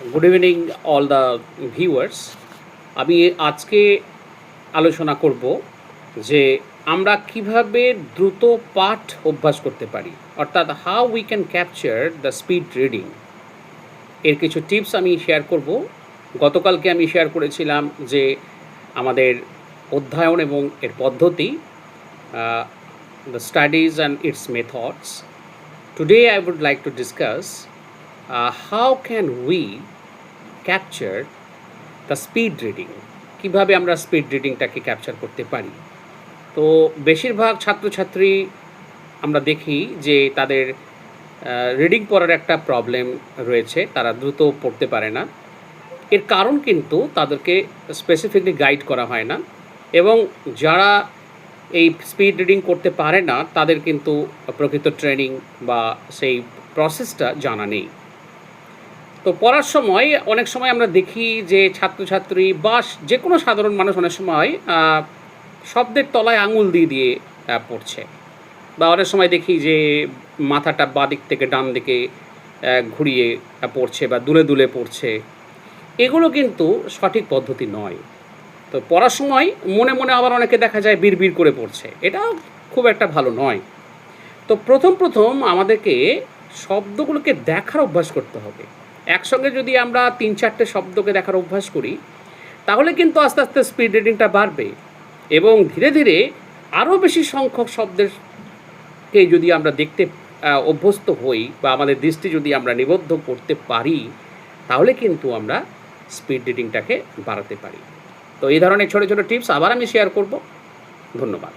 Good evening all the viewers আমি আজকে আলোচনা করব যে আমরা কীভাবে দ্রুত পাঠ অভ্যাস করতে পারি, অর্থাৎ how we can capture the speed reading এর কিছু টিপস আমি শেয়ার করব। গতকালকে আমি শেয়ার করেছিলাম যে আমাদের অধ্যয়ন এবং এর পদ্ধতি the studies and its methods today I would like to discuss how can we capture the speed reading কীভাবে আমরা স্পিড রিডিংটাকে ক্যাপচার করতে পারি? তো বেশিরভাগ ছাত্রছাত্রী আমরা দেখি যে তাদের রিডিং পড়ার একটা প্রবলেম রয়েছে, তারা দ্রুত পড়তে পারে না। এর কারণ কিন্তু তাদেরকে স্পেসিফিকলি গাইড করা হয় না এবং যারা এই স্পিড রিডিং করতে পারে না, তাদের কিন্তু প্রকৃত ট্রেনিং বা সেই প্রসেসটা জানা নেই। তো পড়ার সময় অনেক সময় আমরা দেখি যে ছাত্রছাত্রী বা যে কোনো সাধারণ মানুষ অনেক সময় শব্দের তলায় আঙুল দিয়ে দিয়ে পড়ছে। বা অনেক সময় দেখি যে মাথাটা বাঁ দিক থেকে ডান দিকে ঘুরিয়ে পড়ছে বা দুলে দুলে পড়ছে। এগুলো কিন্তু সঠিক পদ্ধতি নয়। তো পড়ার সময় মনে মনে আবার অনেকে দেখা যায় বিড়বিড় করে পড়ছে। এটা খুব একটা ভালো নয়। তো প্রথম প্রথম আমাদেরকে শব্দগুলোকে দেখার অভ্যাস করতে হবে। একসঙ্গে যদি আমরা তিন চারটে শব্দকে দেখার অভ্যাস করি, তাহলে কিন্তু আস্তে আস্তে স্পিড রিডিংটা বাড়বে এবং ধীরে ধীরে আরও বেশি সংখ্যক শব্দেরকে যদি আমরা দেখতে অভ্যস্ত হই বা আমাদের দৃষ্টি যদি আমরা নিবদ্ধ করতে পারি, তাহলে কিন্তু আমরা স্পিড রিডিংটাকে বাড়াতে পারি। তো এই ধরনের ছোটো ছোটো টিপস আবার আমি শেয়ার করব। ধন্যবাদ।